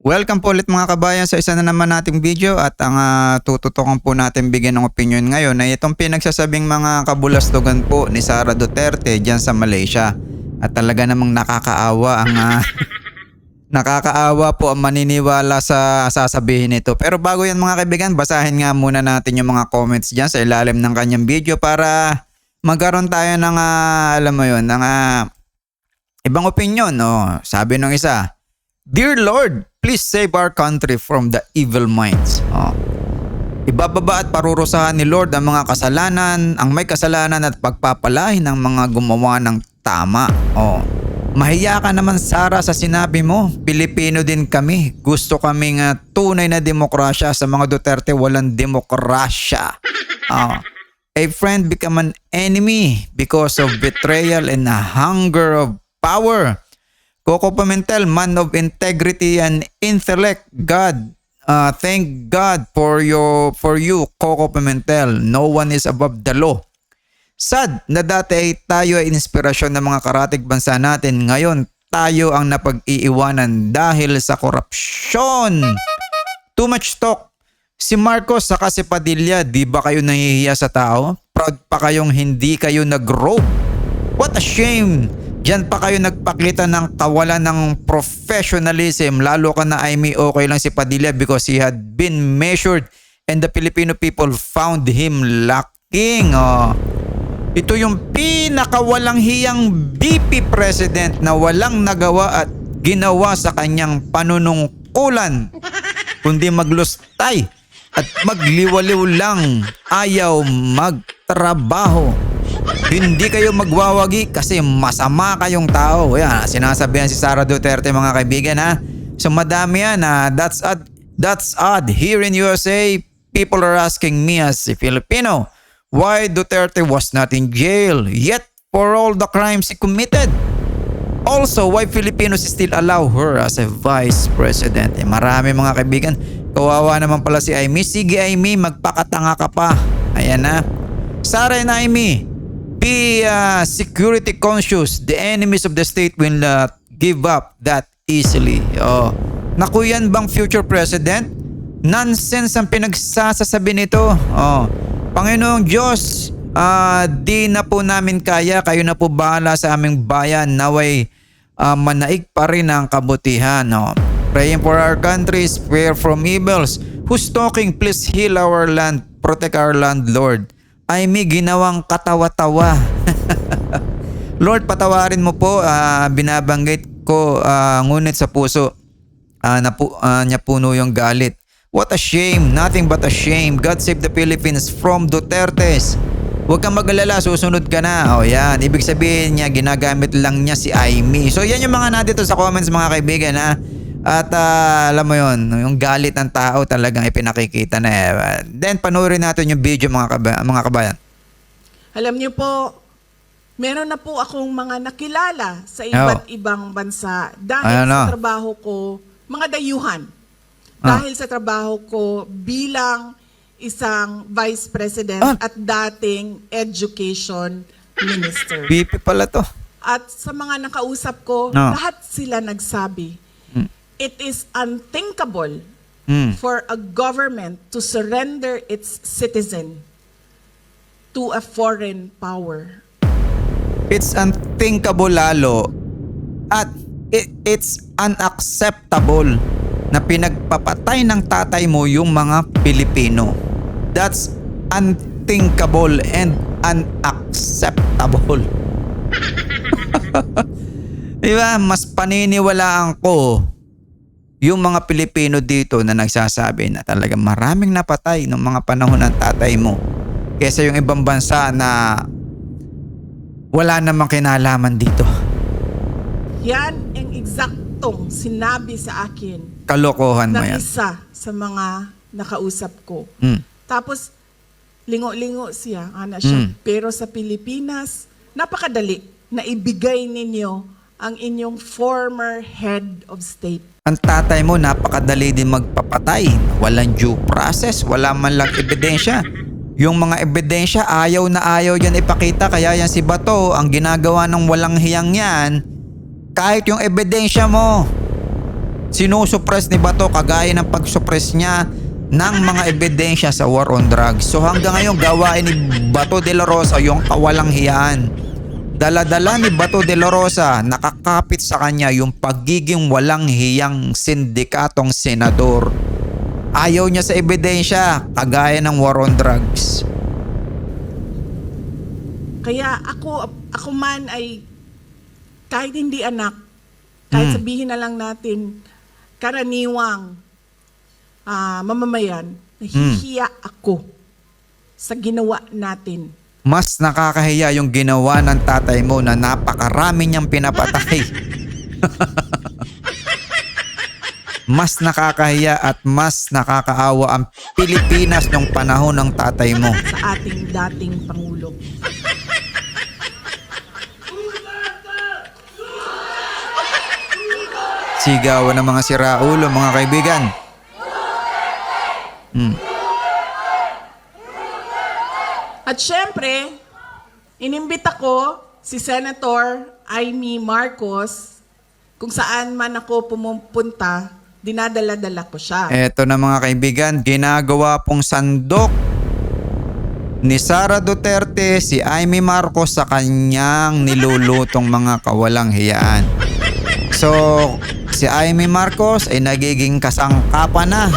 Welcome po ulit mga kabayan sa isa na naman nating video at ang uh, tututukan po natin bigyan ng opinion ngayon na itong pinagsasabing mga kabulastugan po ni Sara Duterte dyan sa Malaysia. At talaga namang nakakaawa ang uh, nakakaawa po ang maniniwala sa sasabihin nito. Pero bago yan mga kaibigan, basahin nga muna natin yung mga comments dyan sa ilalim ng kanyang video para magkaroon tayo ng uh, alam mo yun, ng uh, ibang opinion. Oh. Sabi ng isa, Dear Lord, please save our country from the evil minds. Oh. Ibababa at parurusahan ni Lord ang mga kasalanan, ang may kasalanan at pagpapalahin ng mga gumawa ng tama. Oh. Mahiya ka naman Sara sa sinabi mo. Pilipino din kami. Gusto kaming uh, tunay na demokrasya sa mga Duterte walang demokrasya. Oh. A friend become an enemy because of betrayal and a hunger of power. Coco Pimentel, man of integrity and intellect. God, uh, thank God for your for you, Coco Pimentel. No one is above the law. Sad na dati ay tayo ay inspirasyon ng mga karatig bansa natin. Ngayon, tayo ang napag-iiwanan dahil sa korupsyon. Too much talk. Si Marcos sa si Padilla, di ba kayo nahihiya sa tao? Proud pa kayong hindi kayo nag-grow. What a shame! Diyan pa kayo nagpakita ng kawalan ng professionalism. Lalo ka na Amy okay lang si Padilla because he had been measured and the Filipino people found him lacking. Oh. Ito yung pinakawalang hiyang BP president na walang nagawa at ginawa sa kanyang panunungkulan kundi maglustay at magliwaliw lang ayaw magtrabaho. Hindi kayo magwawagi kasi masama kayong tao. Yan, sinasabihan si Sara Duterte mga kaibigan ha. So madami yan ha. That's odd. That's odd. Here in USA, people are asking me as a Filipino, why Duterte was not in jail yet for all the crimes he committed. Also, why Filipinos still allow her as a vice president? Eh, marami mga kaibigan. Kawawa naman pala si Amy. Sige Amy, magpakatanga ka pa. Ayan na. Sara and Amy, be uh, security conscious. The enemies of the state will not give up that easily. Oh. Naku yan bang future president? Nonsense ang pinagsasasabi nito. Oh. Panginoong Diyos, uh, di na po namin kaya. Kayo na po bahala sa aming bayan. Naway uh, manaig pa rin ang kabutihan. Oh. Praying for our country, spare from evils. Who's talking? Please heal our land. Protect our land, Lord ay may ginawang katawa-tawa. Lord, patawarin mo po, uh, binabanggit ko, uh, ngunit sa puso, uh, napu, uh, niya puno yung galit. What a shame, nothing but a shame. God save the Philippines from Dutertes. Huwag kang magalala, susunod ka na. O yan, ibig sabihin niya, ginagamit lang niya si Aimee. So yan yung mga nandito sa comments mga kaibigan ha. At uh, alam mo yon yung galit ng tao talagang ipinakikita na eh. Then panoorin natin yung video mga, kaba- mga kabayan. Alam niyo po, meron na po akong mga nakilala sa iba't ibang bansa dahil Ano? sa trabaho ko, mga dayuhan. Ah. Dahil sa trabaho ko bilang isang vice president Ah. at dating education minister. BP pala to. At sa mga nakausap ko, No. lahat sila nagsabi. It is unthinkable Mm. for a government to surrender its citizen to a foreign power. It's unthinkable lalo at it, it's unacceptable na pinagpapatay ng tatay mo yung mga Pilipino. That's unthinkable and unacceptable. Di ba? Mas paniniwalaan ko yung mga Pilipino dito na nagsasabi na talaga maraming napatay ng mga panahon ng tatay mo kesa yung ibang bansa na wala namang kinalaman dito. Yan ang eksaktong sinabi sa akin Kalokohan mo yan. isa sa mga nakausap ko. Mm. Tapos, lingo-lingo siya, ana siya. Mm. Pero sa Pilipinas, napakadali na ibigay ninyo ang inyong former head of state. Ang tatay mo napakadali din magpapatay. Walang due process, wala man lang ebidensya. Yung mga ebidensya ayaw na ayaw yan ipakita kaya yan si Bato ang ginagawa ng walang hiyang yan kahit yung ebidensya mo Sinusuppress ni Bato kagaya ng pag-suppress niya ng mga ebidensya sa war on drugs. So hanggang ngayon gawain ni Bato de la Rosa yung kawalang hiyaan. Daladala ni Bato de la Rosa nakakapit sa kanya yung pagiging walang hiyang sindikatong senador. Ayaw niya sa ebidensya kagaya ng war on drugs. Kaya ako, ako man ay kahit hindi anak, kahit Hmm. sabihin na lang natin karaniwang ah, mamamayan, nahihiya ako sa ginawa natin. Mas nakakahiya yung ginawa ng tatay mo na napakarami niyang pinapatay. mas nakakahiya at mas nakakaawa ang Pilipinas nung panahon ng tatay mo. sa ating dating Pangulo. Sigawan ng mga siraulo, mga kaibigan. Hmm. At syempre, inimbita ko si Senator Amy Marcos kung saan man ako pumupunta, dinadala-dala ko siya. Eto na mga kaibigan, ginagawa pong sandok ni Sara Duterte si Amy Marcos sa kanyang nilulutong mga kawalang hiyaan. So, si Amy Marcos ay nagiging kasangkapan na.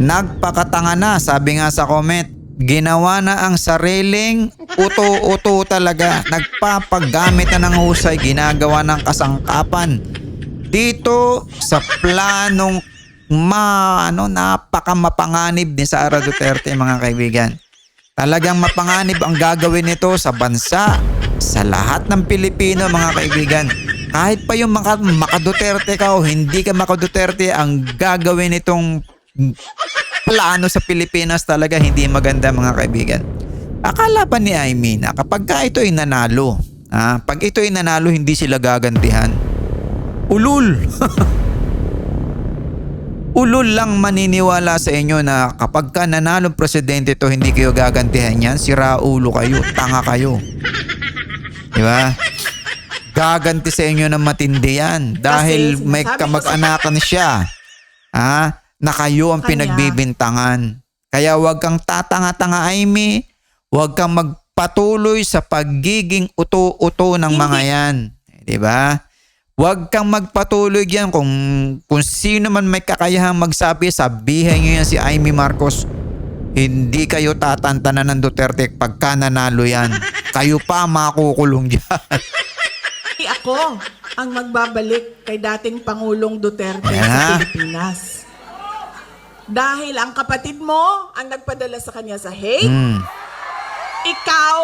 Nagpakatanga na, sabi nga sa comment. Ginawa na ang sariling uto-uto talaga. Nagpapagamit na ng husay, ginagawa ng kasangkapan. Dito sa planong ma, ano, napaka mapanganib ni Sara Duterte mga kaibigan. Talagang mapanganib ang gagawin nito sa bansa, sa lahat ng Pilipino mga kaibigan. Kahit pa yung maka, maka-Duterte ka o hindi ka maka-Duterte, ang gagawin nitong plano sa Pilipinas talaga hindi maganda mga kaibigan. Akala pa ni Amy na kapag ka ito ay nanalo, ah, pag ito ay nanalo hindi sila gagantihan. Ulul! Ulul lang maniniwala sa inyo na kapag ka nanalong presidente to hindi kayo gagantihan yan, sira ulo kayo, tanga kayo. Di ba? Gaganti sa inyo ng matindi yan dahil may kamag-anakan siya. Ha? Na kayo ang Kanya. pinagbibintangan. Kaya huwag kang tatanga-tanga, Amy. Huwag kang magpatuloy sa pagiging uto-uto ng Hindi. mga yan. Di ba? Huwag kang magpatuloy yan kung, kung sino man may kakayahang magsabi, sabihin nyo yan si Amy Marcos. Hindi kayo tatantanan ng Duterte pagka nanalo yan. Kayo pa makukulong dyan. Ako ang magbabalik kay dating Pangulong Duterte Ayan sa na. Pilipinas. Dahil ang kapatid mo ang nagpadala sa kanya sa Hague, Hmm. ikaw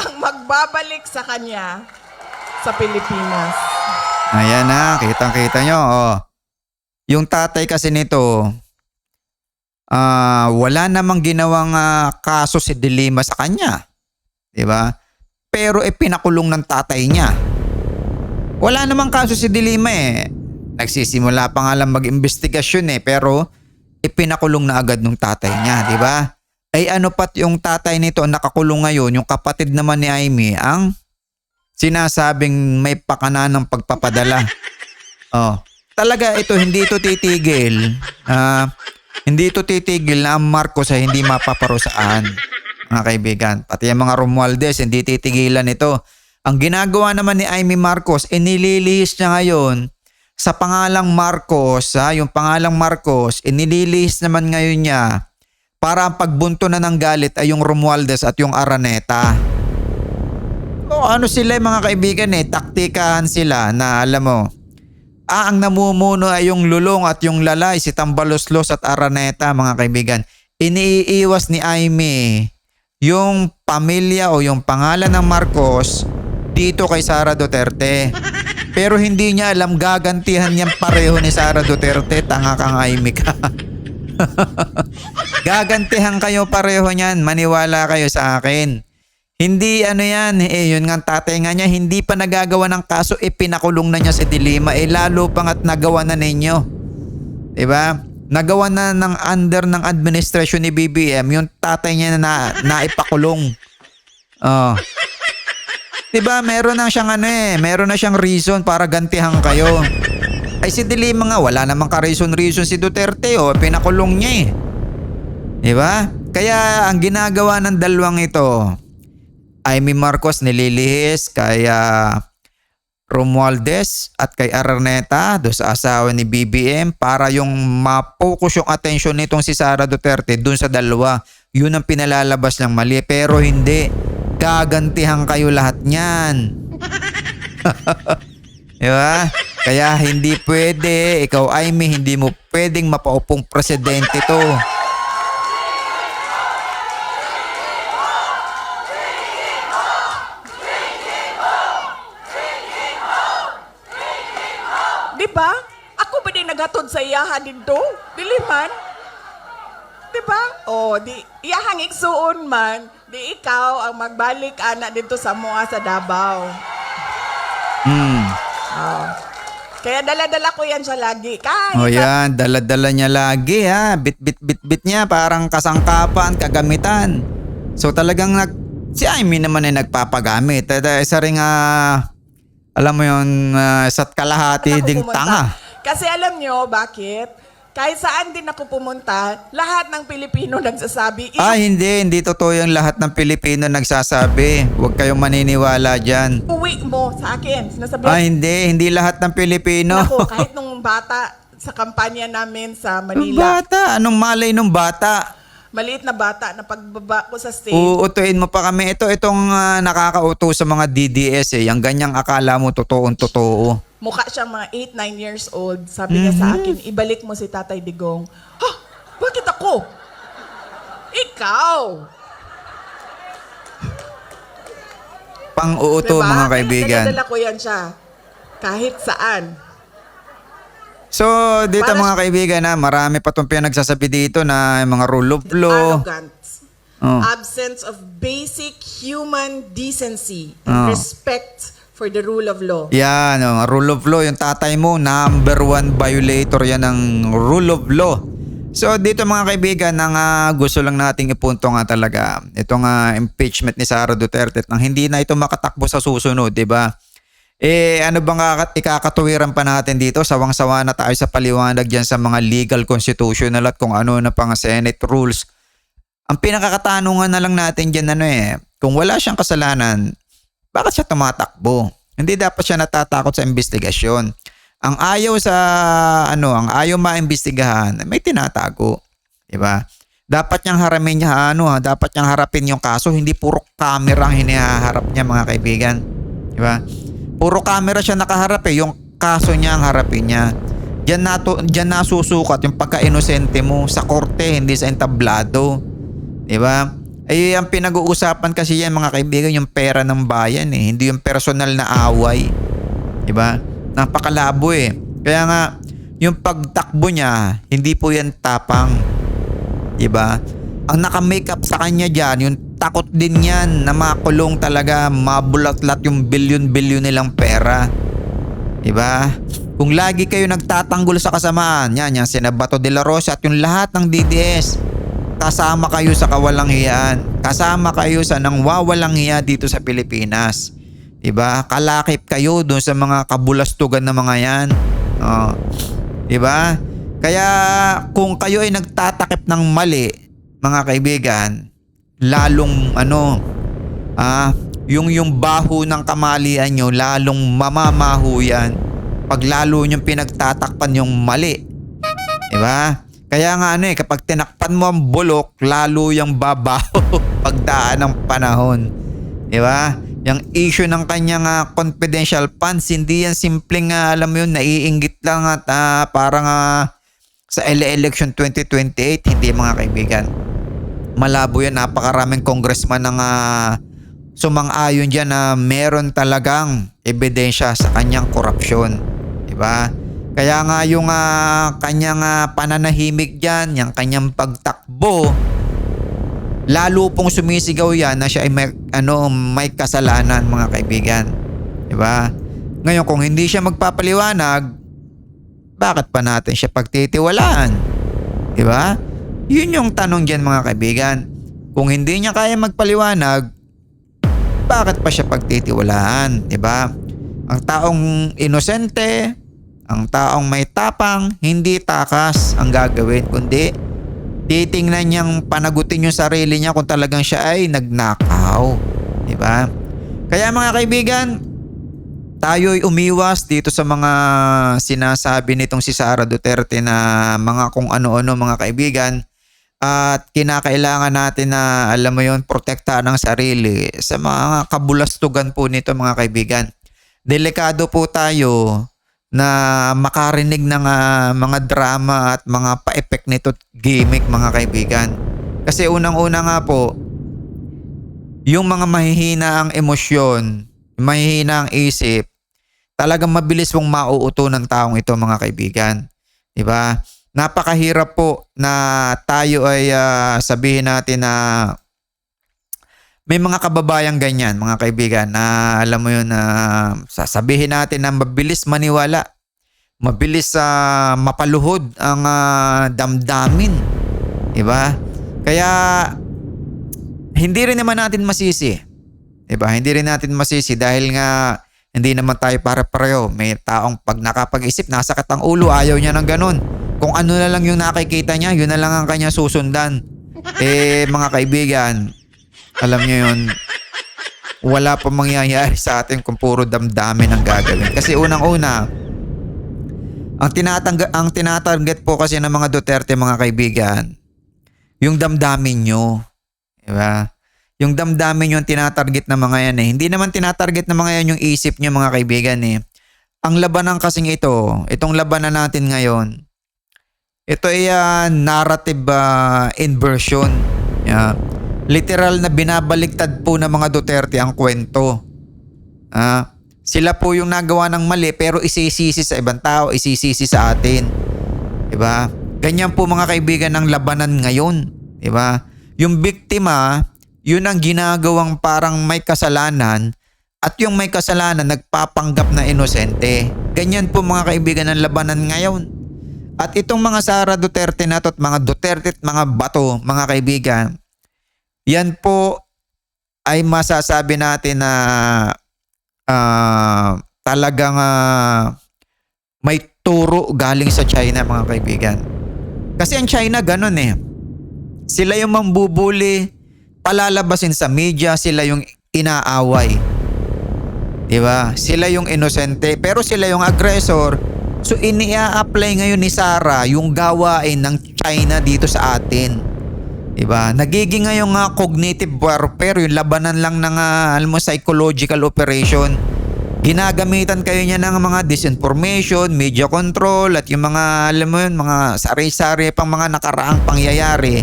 ang magbabalik sa kanya sa Pilipinas. Ayan na, kitang-kita nyo. Oh. Yung tatay kasi nito, ah wala namang ginawang ah, kaso si Dilima sa kanya. 'Di ba? Pero ipinakulong ng tatay niya. Wala namang kaso si Dilima eh. Nagsisimula pa nga lang mag-investigasyon eh, pero ipinakulong na agad ng tatay niya, 'di ba? Ay ano pat yung tatay nito nakakulong ngayon, yung kapatid naman ni Amy ang sinasabing may pakana ng pagpapadala. Oh. Talaga ito hindi ito titigil. Ah, hindi ito titigil na ang Marcos ay hindi mapaparusaan. Mga kaibigan, pati ang mga Romualdez hindi titigilan ito. Ang ginagawa naman ni Amy Marcos, inililihis niya ngayon sa pangalang Marcos, ha, yung pangalang Marcos, inililihis naman ngayon niya para ang pagbunto na ng galit ay yung Romualdez at yung Araneta. O ano sila mga kaibigan eh, taktikahan sila na alam mo, ah, ang namumuno ay yung lulong at yung lalay, si Tambaloslos at Araneta mga kaibigan. Iniiwas ni Aimee yung pamilya o yung pangalan ng Marcos dito kay Sara Duterte. Pero hindi niya alam gagantihan niyang pareho ni Sara Duterte. Tanga kang Aimee ka. Gagantihan kayo pareho niyan. Maniwala kayo sa akin. Hindi ano yan, eh yun nga tatay nga niya, hindi pa nagagawa ng kaso, eh pinakulong na niya si Dilima, eh lalo pang at nagawa na ninyo. ba? Nagawa na ng under ng administrasyon ni BBM yung tatay niya na naipakulong. Oh. 'Di ba? Meron na siyang ano eh, meron na siyang reason para gantihan kayo. Ay si Dilima nga, wala namang ka-reason-reason si Duterte o pinakulong niya eh. Di ba? Kaya ang ginagawa ng dalawang ito, Amy Marcos nililihis kay ah, Romualdez at kay Araneta do sa asawa ni BBM para yung ma-focus yung attention nitong si Sara Duterte dun sa dalawa. Yun ang pinalalabas ng mali pero hindi. Gagantihan kayo lahat niyan. Di ba? Kaya hindi pwede, ikaw Amy, hindi mo pwedeng mapaupong presidente to. Di ba? Ako ba din nagatod sa iyaha dito? Dili man. Di ba? O, di, iyahang igsuon man, di ikaw ang magbalik anak dito sa mua sa Davao. Hmm. Oh. Kaya dala-dala ko yan siya lagi. Kahit O sa- yan, dala-dala niya lagi ha. Bit-bit-bit-bit niya, parang kasangkapan, kagamitan. So talagang nag... Si Amy naman ay nagpapagamit. At uh, isa rin ah, alam mo yun, uh, isa't kalahati ding pumunta. tanga. Kasi alam nyo, bakit? Kahit saan din ako pumunta, lahat ng Pilipino nagsasabi, Ah, hindi. Hindi totoo yung lahat ng Pilipino nagsasabi. Huwag kayong maniniwala dyan. uwi mo sa akin. Sinasabi, Ah, hindi. Hindi lahat ng Pilipino. Ako, kahit nung bata sa kampanya namin sa Manila, bata? Anong malay nung bata? Maliit na bata na pagbaba ko sa stage, Uutuin mo pa kami. Ito, itong ah, nakakauto sa mga DDS eh. Yung ganyang akala mo totoong totoo. mukha siyang mga 8-9 years old. Sabi niya sa akin, ibalik mo si Tatay Digong. Ha? Bakit ako? Ikaw! Pang-uuto Diba? mga Kaya kaibigan. Dala-dala ko yan siya. Kahit saan. So, dito Para- mga kaibigan na marami pa itong pinagsasabi dito na yung mga rule of law. Arrogance. Oh. Absence of basic human decency and Oh. respect for the rule of law. Yan, oh, rule of law. Yung tatay mo, number one violator yan ng rule of law. So dito mga kaibigan, ang ah, gusto lang nating ipunto nga talaga, itong ah, impeachment ni Sara Duterte nang hindi na ito makatakbo sa susunod, di ba? Eh ano bang kakat- ikakatuwiran pa natin dito? Sawang-sawa na tayo sa paliwanag dyan sa mga legal constitutional at kung ano na pang Senate rules. Ang pinakakatanungan na lang natin dyan ano eh, kung wala siyang kasalanan, bakit siya tumatakbo? Hindi dapat siya natatakot sa investigasyon. Ang ayaw sa ano, ang ayaw maimbestigahan, may tinatago, 'di ba? Dapat niyang haramin niya ano, ha, dapat niyang harapin yung kaso, hindi puro camera ang hinaharap niya mga kaibigan. 'Di ba? Puro camera siya nakaharap eh, yung kaso niya ang harapin niya. Diyan nato diyan nasusukat yung pagka-inosente mo sa korte, hindi sa entablado. 'Di ba? Ay ang pinag-uusapan kasi yan mga kaibigan yung pera ng bayan eh, hindi yung personal na away. 'Di ba? Napakalabo eh. Kaya nga yung pagtakbo niya, hindi po yan tapang. 'Di ba? Ang naka-makeup sa kanya diyan, yung takot din yan na makulong talaga, mabulatlat yung bilyon-bilyon nilang pera. 'Di ba? Kung lagi kayo nagtatanggol sa kasamaan, yan, yan, Sinabato de la Rosa at yung lahat ng DDS, kasama kayo sa kawalang hiyaan. Kasama kayo sa nang wawalang hiya dito sa Pilipinas. 'Di ba? Kalakip kayo doon sa mga kabulastugan na mga 'yan. Oh. 'Di ba? Kaya kung kayo ay nagtatakip ng mali, mga kaibigan, lalong ano, ah, yung yung baho ng kamalian nyo, lalong mamamaho yan. Pag lalo nyo pinagtatakpan yung mali. Diba? Kaya nga ano eh, kapag tinakpan mo ang bulok, lalo yung babaho pagdaan ng panahon. Diba? Yung issue ng kanyang ah, confidential funds, hindi yan simpleng ah, alam mo yun, naiinggit lang at ah, parang ah, sa ele- election 2028, hindi mga kaibigan. Malabo yan, napakaraming congressman ng ah, sumang-ayon dyan na meron talagang ebidensya sa kanyang korupsyon. Diba? Kaya nga yung ah, kanyang ah, pananahimik dyan, yung kanyang pagtakbo, lalo pong sumisigaw yan na siya ay may, ano, may kasalanan mga kaibigan. Diba? Ngayon kung hindi siya magpapaliwanag, bakit pa natin siya pagtitiwalaan? Diba? Yun yung tanong dyan mga kaibigan. Kung hindi niya kaya magpaliwanag, bakit pa siya pagtitiwalaan? Diba? Ang taong inosente, Ang taong may tapang, hindi takas ang gagawin, kundi titingnan niyang panagutin yung sarili niya kung talagang siya ay nagnakaw. Di ba? Kaya mga kaibigan, tayo'y umiwas dito sa mga sinasabi nitong si Sara Duterte na mga kung ano-ano mga kaibigan at kinakailangan natin na alam mo yon protektahan ang sarili sa mga kabulastugan po nito mga kaibigan. Delikado po tayo na makarinig ng ah, mga drama at mga pa-effect nito gimmick mga kaibigan. Kasi unang-una nga po, yung mga mahihina ang emosyon, mahihina ang isip, talagang mabilis mong mauuto ng taong ito mga kaibigan. 'Di ba? Napakahirap po na tayo ay ah, sabihin natin na may mga kababayang ganyan, mga kaibigan, na alam mo yun na sasabihin natin na mabilis maniwala, mabilis sa mapaluhod ang ah, damdamin. 'Di ba? Kaya hindi rin naman natin masisi. 'Di ba? Hindi rin natin masisi dahil nga hindi naman tayo para pareho. May taong pag nakapag-isip, nasakit ang ulo, ayaw niya ng ganun. Kung ano na lang yung nakikita niya, yun na lang ang kanya susundan. Eh, mga kaibigan, alam niyo yun, wala pa mangyayari sa atin kung puro damdamin ang gagawin. Kasi unang-una, ang tinatangga ang tinatarget po kasi ng mga Duterte mga kaibigan, yung damdamin nyo. Diba? Yung damdamin yung tinatarget ng mga yan eh. Hindi naman tinatarget ng mga yan yung isip nyo mga kaibigan eh. Ang labanan kasing ito, itong labanan natin ngayon, ito ay ah, narrative ah, inversion. Yeah. Literal na binabaliktad po ng mga Duterte ang kwento. Ah, sila po yung nagawa ng mali pero isisisi sa ibang tao, isisisi sa atin. 'Di ba? Ganyan po mga kaibigan ng labanan ngayon, 'di ba? Yung biktima, yun ang ginagawang parang may kasalanan at yung may kasalanan nagpapanggap na inosente. Ganyan po mga kaibigan ng labanan ngayon. At itong mga Sara Duterte na to at mga Duterte at mga bato, mga kaibigan, yan po ay masasabi natin na ah, talagang ah, may turo galing sa China mga kaibigan. Kasi ang China ganun eh. Sila yung mambubuli, palalabasin sa media, sila yung inaaway. 'Di ba? Sila yung inosente, pero sila yung aggressor. So inia-apply ngayon ni Sara yung gawain ng China dito sa atin. 'Di ba? Nagiging ngayon nga cognitive warfare, yung labanan lang ng ah, alam mo psychological operation. Ginagamitan kayo niya ng mga disinformation, media control at yung mga alam mo yun, mga sari-sari pang mga nakaraang pangyayari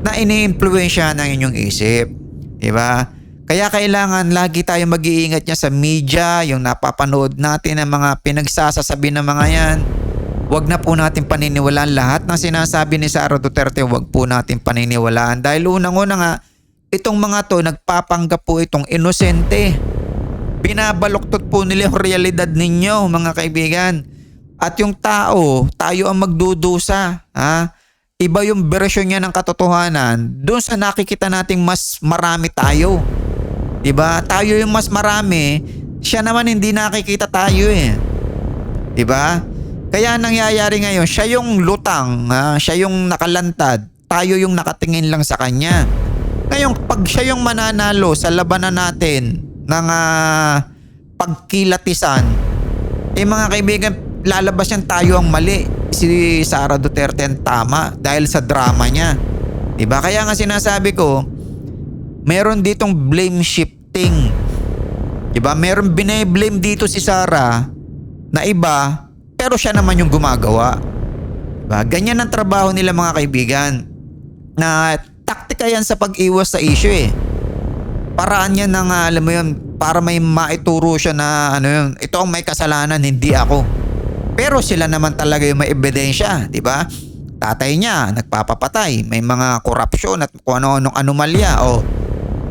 na ini-impluwensya ng inyong isip. 'Di ba? Kaya kailangan lagi tayo mag-iingat niya sa media, yung napapanood natin ng mga pinagsasasabi ng mga yan. Huwag na po natin paniniwalaan lahat ng sinasabi ni Sara Duterte, huwag po natin paniniwalaan. Dahil unang-una nga, itong mga to, nagpapanggap po itong inosente. Binabaluktot po nila yung realidad ninyo, mga kaibigan. At yung tao, tayo ang magdudusa. Ha? Iba yung version niya ng katotohanan doon sa nakikita nating mas marami tayo. 'Di ba? Tayo yung mas marami, siya naman hindi nakikita tayo eh. 'Di ba? Kaya nangyayari ngayon, siya yung lutang, ha? siya yung nakalantad, tayo yung nakatingin lang sa kanya. Ngayon, pag siya yung mananalo sa labanan natin ng ah, pagkilatisan, eh mga kaibigan, lalabas yan tayo ang mali. Si Sara Duterte ang tama dahil sa drama niya. 'Di ba? Kaya nga sinasabi ko, meron ditong blame shifting. 'Di ba? Meron bine-blame dito si Sara na iba, pero siya naman yung gumagawa. 'Di ba? Ganyan ang trabaho nila mga kaibigan. Na taktika yan sa pag-iwas sa issue eh. Paraan yan ng alam mo yun, para may maituro siya na ano yun, ito ang may kasalanan, hindi ako. Pero sila naman talaga yung may ebidensya, di ba? Tatay niya, nagpapapatay, may mga korupsyon at kung ano-anong anomalya. O.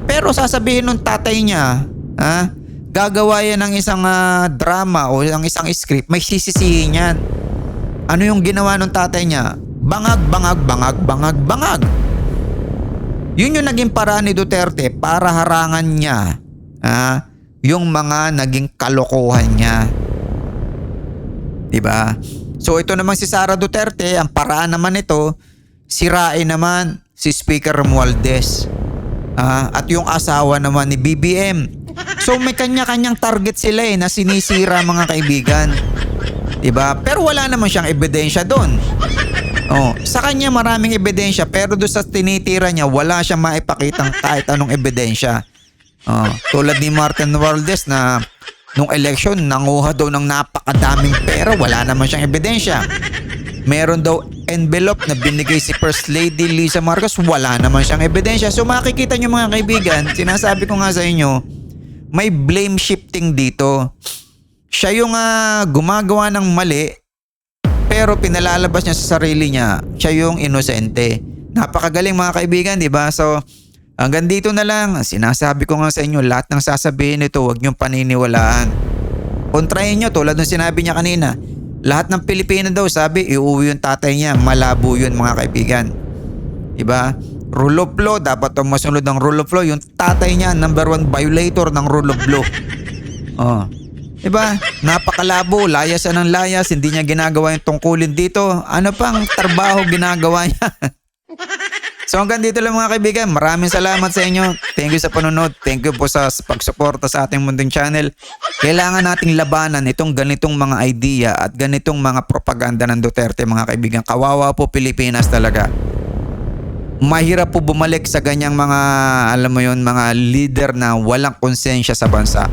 Pero sasabihin nung tatay niya, ha, gagawa yan ng isang ah, drama o ng isang script, may sisisihin yan. Ano yung ginawa nung tatay niya? Bangag, bangag, bangag, bangag, bangag. Yun yung naging paraan ni Duterte para harangan niya ha, yung mga naging kalokohan niya. 'Di ba? So ito naman si Sara Duterte, ang paraan naman nito, sirain naman si Speaker Romualdez. Ah, at yung asawa naman ni BBM. So may kanya-kanyang target sila eh na sinisira mga kaibigan. 'Di ba? Pero wala naman siyang ebidensya doon. Oh, sa kanya maraming ebidensya pero doon sa tinitira niya wala siyang maipakitang kahit anong ebidensya. Oh, tulad ni Martin Romualdez na nung election nanguha daw ng napakadaming pera, wala naman siyang ebidensya. Meron daw envelope na binigay si First Lady Lisa Marcos, wala naman siyang ebidensya. So makikita niyo mga kaibigan, sinasabi ko nga sa inyo, may blame shifting dito. Siya yung ah, gumagawa ng mali, pero pinalalabas niya sa sarili niya, siya yung inosente. Napakagaling mga kaibigan, di ba? So, hanggang dito na lang. Sinasabi ko nga sa inyo, lahat ng sasabihin nito, huwag niyong paniniwalaan. Kontrahin niyo, tulad ng sinabi niya kanina, lahat ng Pilipino daw, sabi, iuwi yung tatay niya. Malabo yun mga kaibigan. Diba? Rule of law, dapat ang masunod ng rule of law. Yung tatay niya, number one violator ng rule of law. Oh. Diba? Napakalabo, layas ng layas, hindi niya ginagawa yung tungkulin dito. Ano pang trabaho ginagawa niya? so hanggang dito lang mga kaibigan, maraming salamat sa inyo. Thank you sa panonood. Thank you po sa pagsuporta sa ating munding channel. Kailangan nating labanan itong ganitong mga idea at ganitong mga propaganda ng Duterte mga kaibigan. Kawawa po Pilipinas talaga mahirap po bumalik sa ganyang mga, alam mo yon mga leader na walang konsensya sa bansa.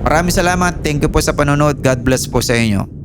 Maraming salamat. Thank you po sa panonood. God bless po sa inyo.